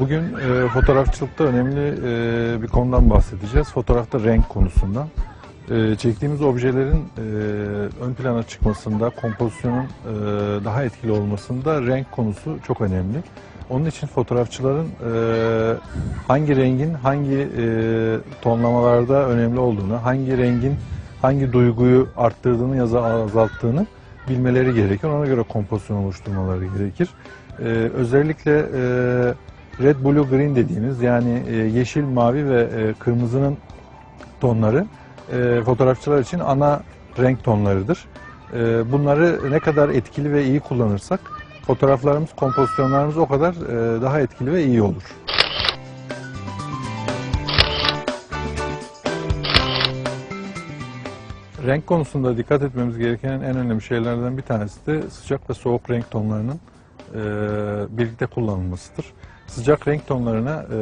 Bugün e, fotoğrafçılıkta önemli e, bir konudan bahsedeceğiz. Fotoğrafta renk konusundan. E, çektiğimiz objelerin e, ön plana çıkmasında, kompozisyonun e, daha etkili olmasında renk konusu çok önemli. Onun için fotoğrafçıların e, hangi rengin hangi e, tonlamalarda önemli olduğunu, hangi rengin hangi duyguyu arttırdığını ya da azalttığını bilmeleri gerekir. Ona göre kompozisyon oluşturmaları gerekir. E, özellikle e, red, blue, green dediğimiz yani e, yeşil, mavi ve e, kırmızının tonları e, fotoğrafçılar için ana renk tonlarıdır. Bunları ne kadar etkili ve iyi kullanırsak fotoğraflarımız, kompozisyonlarımız o kadar daha etkili ve iyi olur. Renk konusunda dikkat etmemiz gereken en önemli şeylerden bir tanesi de sıcak ve soğuk renk tonlarının e, birlikte kullanılmasıdır. Sıcak renk tonlarına e,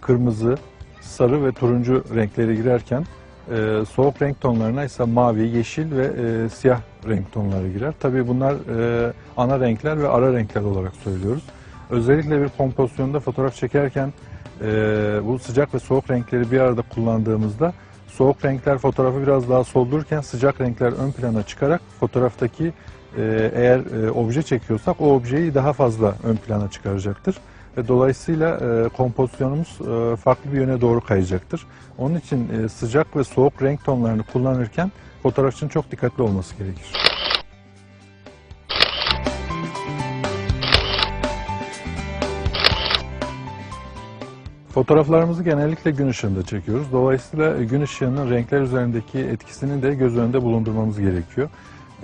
kırmızı, sarı ve turuncu renkleri girerken e, soğuk renk tonlarına ise mavi, yeşil ve e, siyah renk tonları girer. Tabii bunlar e, ana renkler ve ara renkler olarak söylüyoruz. Özellikle bir kompozisyonda fotoğraf çekerken e, bu sıcak ve soğuk renkleri bir arada kullandığımızda soğuk renkler fotoğrafı biraz daha soldururken sıcak renkler ön plana çıkarak fotoğraftaki eğer e, obje çekiyorsak o objeyi daha fazla ön plana çıkaracaktır. Ve dolayısıyla e, kompozisyonumuz e, farklı bir yöne doğru kayacaktır. Onun için sıcak ve soğuk renk tonlarını kullanırken fotoğrafçının çok dikkatli olması gerekir. Fotoğraflarımızı genellikle gün ışığında çekiyoruz. Dolayısıyla gün ışığının renkler üzerindeki etkisini de göz önünde bulundurmamız gerekiyor.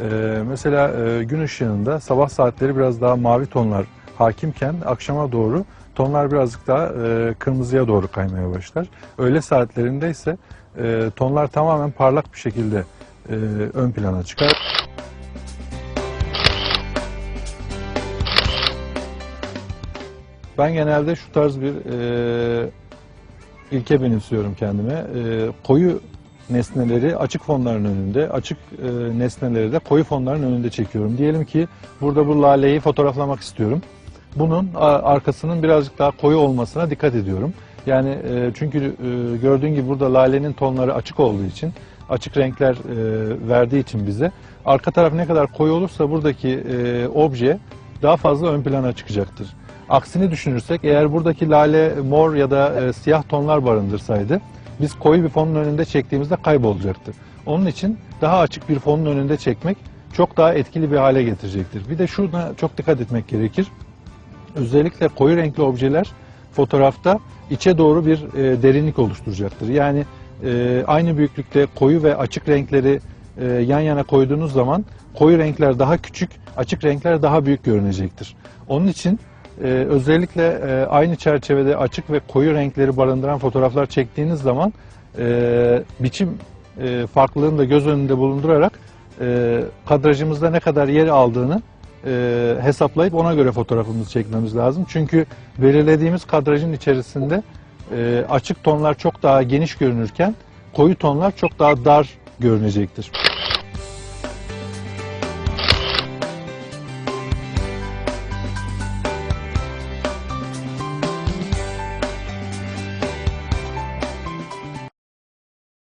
Ee, mesela e, gün ışığında sabah saatleri biraz daha mavi tonlar hakimken akşama doğru tonlar birazcık daha e, kırmızıya doğru kaymaya başlar. Öğle saatlerinde ise e, tonlar tamamen parlak bir şekilde ön plana çıkar. Ben genelde şu tarz bir e, ilke benimsiyorum kendime. E, koyu nesneleri açık fonların önünde, açık e, nesneleri de koyu fonların önünde çekiyorum. Diyelim ki burada bu laleyi fotoğraflamak istiyorum. Bunun arkasının birazcık daha koyu olmasına dikkat ediyorum. Yani e, çünkü e, gördüğün gibi burada lalenin tonları açık olduğu için, açık renkler e, verdiği için bize arka taraf ne kadar koyu olursa buradaki e, obje daha fazla ön plana çıkacaktır. Aksini düşünürsek eğer buradaki lale mor ya da e, siyah tonlar barındırsaydı biz koyu bir fonun önünde çektiğimizde kaybolacaktı. Onun için daha açık bir fonun önünde çekmek çok daha etkili bir hale getirecektir. Bir de şuna çok dikkat etmek gerekir. Özellikle koyu renkli objeler fotoğrafta içe doğru bir e, derinlik oluşturacaktır. Yani e, aynı büyüklükte koyu ve açık renkleri e, yan yana koyduğunuz zaman koyu renkler daha küçük, açık renkler daha büyük görünecektir. Onun için e, özellikle e, aynı çerçevede açık ve koyu renkleri barındıran fotoğraflar çektiğiniz zaman e, biçim e, farklılığını da göz önünde bulundurarak e, kadrajımızda ne kadar yer aldığını e, hesaplayıp ona göre fotoğrafımızı çekmemiz lazım. Çünkü belirlediğimiz kadrajın içerisinde e, açık tonlar çok daha geniş görünürken koyu tonlar çok daha dar görünecektir.